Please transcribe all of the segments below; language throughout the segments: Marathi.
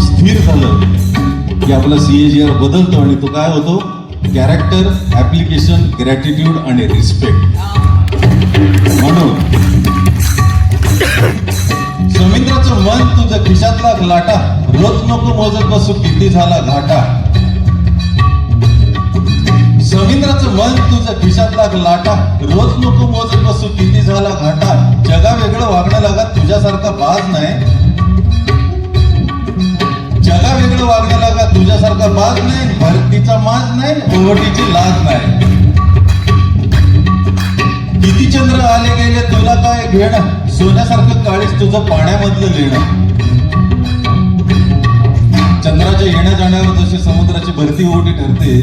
स्थिर झालं की आपला सीएजीआर बदलतो आणि तो काय होतो? कॅरेक्टर ऍप्लिकेशन ग्रॅटिट्यूड आणि रिस्पेक्ट म्हणून समुद्राचं मन तुझ्या खिशातला लाटा रोज नको मोजत बसू किती झाला घाटा. समुद्राचं मन तुझ्या खिशातला लाटा रोज नको मोजत बसू किती झाला घाटा. जगा वेगळं वागणं लागत तुझ्यासारखा बाज नाही. तुझ्यासारखा बाज नाही भरतीचा माज नाही ओवटीची लाज नाही. किती चंद्र आले गेले तुला काय घेणं? सोन्यासारखं काळीस तुझं पाण्यामधलं लेणं. चंद्राच्या येण्या जाण्यावर जशी समुद्राची भरती ओटी ठरते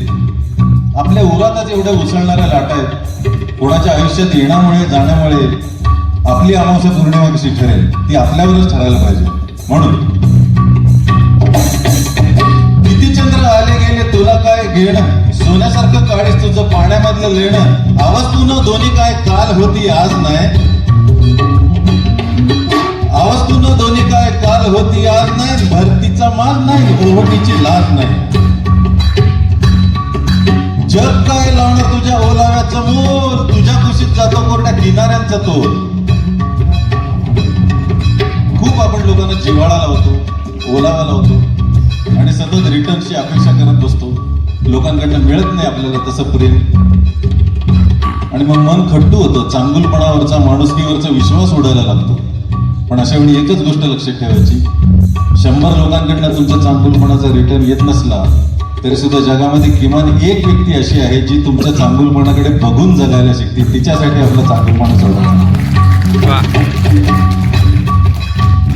आपल्या उरातच एवढ्या उसळणाऱ्या लाटा आहेत. कोणाच्या आयुष्यात येण्यामुळे जाण्यामुळे आपली अमावस्या पूर्णिमा कशी ठरेल ती आपल्यावरच ठरायला पाहिजे. म्हणून सोन्यासारखं काढीस तुझं पाण्यामधलं लेणं. आवाज तू न दोन्ही काय काल होती आज नाही. आवाज तू न दोन्ही काय काल होती आज नाही. भरतीचा मान नाही ओहटीची लाज नाही. जग काय लावणं तुझ्या ओलाव्याचं मोर? तुझ्या कुशीत जातो कोरड्या किनाऱ्यांचा तोर. खूप आपण लोकांना जिव्हाळा लावतो. लोकांकडनं मिळत नाही आपल्याला तसं प्रेम. आणि मग मन खट्टू होतं चांगुलपणावरचा माणुसकीवरचा विश्वास उडायला लागतो. पण अशा वेळी एकच गोष्ट लक्षात ठेवायची. शंभर लोकांकडनं तुमच्या चांगुलपणाचा रिटर्न येत नसला तरी सुद्धा जगामध्ये किमान एक व्यक्ती अशी आहे जी तुमच्या चांगुलपणाकडे बघून जगायला शिकते. तिच्यासाठी आपलं चांगुलपणा सोडा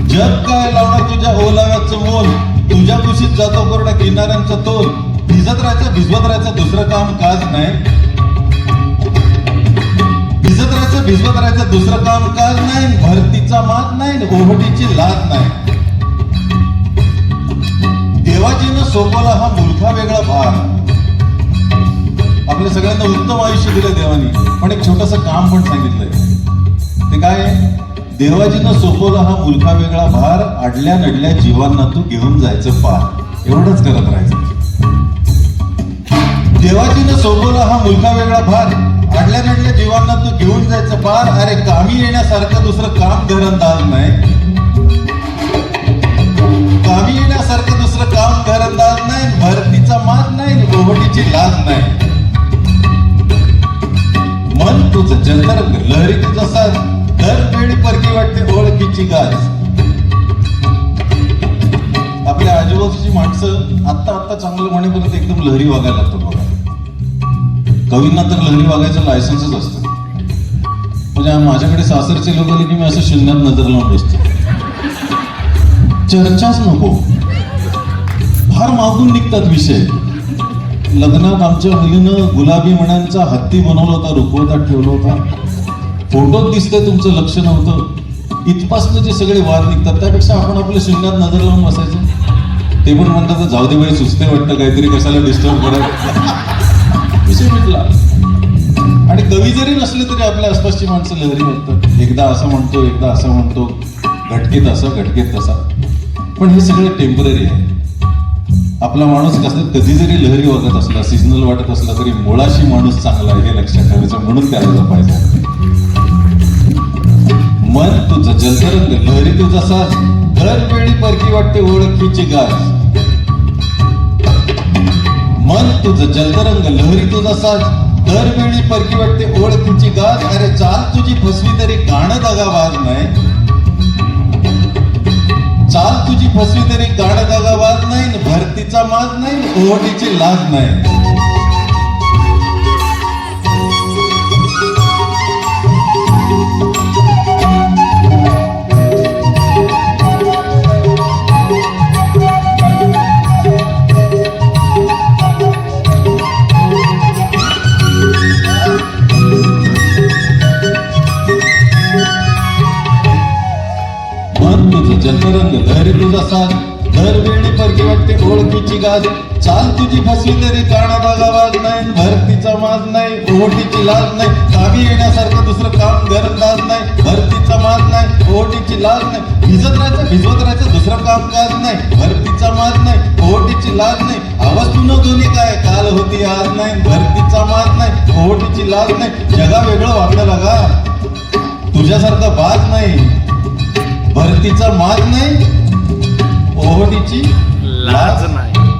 जग काय लावणार तुझ्या ओलाव्याचं मोल तुझ्या कुशीत जातो कोरड्या किनाऱ्यांचा तोल? भिजत राहायचं भिजवत राहायचं दुसरं काम काज नाही. भिजत राहायचं भिजवत राहायचं दुसरं काम काज नाही भरतीचा मात नाही ओहटीची लाज नाही. देवाजीनं सोपवला हा मुलखा वेगळा भाग आपल्या सगळ्यांना उत्तम आयुष्य दिलं देवानी पण एक छोटस काम पण सांगितलंय. ते काय? देवाजीनं सोपवला हा मुलखा वेगळा भार अडल्या नडल्या जीवांना तू घेऊन जायचं पार. एवढंच करत राहायचं. देवाजीनं सोपवला हा मुलगा वेगळा भार अडल्या नडल्या जीवांना तू घेऊन जायचं पार. अरे कामी येण्यासारखं दुसरं काम घरंदाज नाही. कामी येण्यासारखं दुसरं काम घरंदाज नाही. भरतीचा मान नाही ओहटीची लाज नाही. मन तुझं जंतर लहरी तुझा दर वेळी परकी वाटते ओळखीची गाज. आपल्या आजूबाजूची माणसं आत्ता आत्ता चांगलं म्हणेपर्यंत एकदम लहरी वागायला लागतो बघा. कवींना तर लहरी वागायचं लायसन्सच असतं. म्हणजे माझ्याकडे सासरचे लोक आले की मी असं शून्यात नजर लावून बसतो. चर्चाच नको. फार मागून निघतात विषय. लग्नात आमच्या मुलीनं गुलाबी मण्यांचा हत्ती बनवला होता रुखवतात ठेवला होता. फोटोत दिसतंय तुमचं लक्ष नव्हतं. इथपासनं जे सगळे वाद निघतात त्यापेक्षा आपण आपल्या शून्यात नजर लावून बसायचं. ते पण म्हणतात "तर जाऊ दे बाई सुचते वाटतं काहीतरी कशाला डिस्टर्ब करायचं विषय म्हटला आणि कवी जरी नसले तरी आपल्या आसपासची माणसं लहरी म्हणतात. एकदा असं म्हणतो एकदा असं म्हणतो. घटकेत असं घटकेत तसा. पण हे सगळं टेंपररी आहे. आपला माणूस कसं कधी जरी लहरी वागत असला सिजनल वाटत असला तरी मुळाशी माणूस चांगला आहे हे लक्षात ठेवायचं म्हणून त्याला जपायचं मन तुझं जलतरंग लहरी तुझा साज दरवेळी परकी वाटते ओळखीची गाज. मन तुझं जलतरंग लहरी तुझा साज. दरवेळी परकी वाटते ओळखीची गाज. अरे चाल तुझी फसवी तरी गाणं दगा वाज नाही. चाल तुझी फसवी तरी गाणं दगा वाज नाही. भरतीचा माज नाही ओहटीची लाज नाही. लहरी तुझा साज दरवेळी परकी वाटते ओळखीची गाज. चाल तुझी फसली तरी काणा आवाज नाही. भरतीचा माज नाही ओहटीची लाज नाही. कामी येण्यासारखं दुसरं काम गरज नाही. भरतीचा माज नाही ओहटीची लाज नाही. भिजत राहायचं भिजवत राहायचं दुसरं काम काज नाही. भरतीचा माज नाही ओटीची लाज नाही. आवाज तू दोन्ही काय? काल होती आज नाही. भरतीचा माज नाही ओहोटीची लाज नाही. जगा वेगळं वागलं लागा. तुझ्यासारखा बाज नाही. भरतीचा माज नाही मोदीची लाज नाही.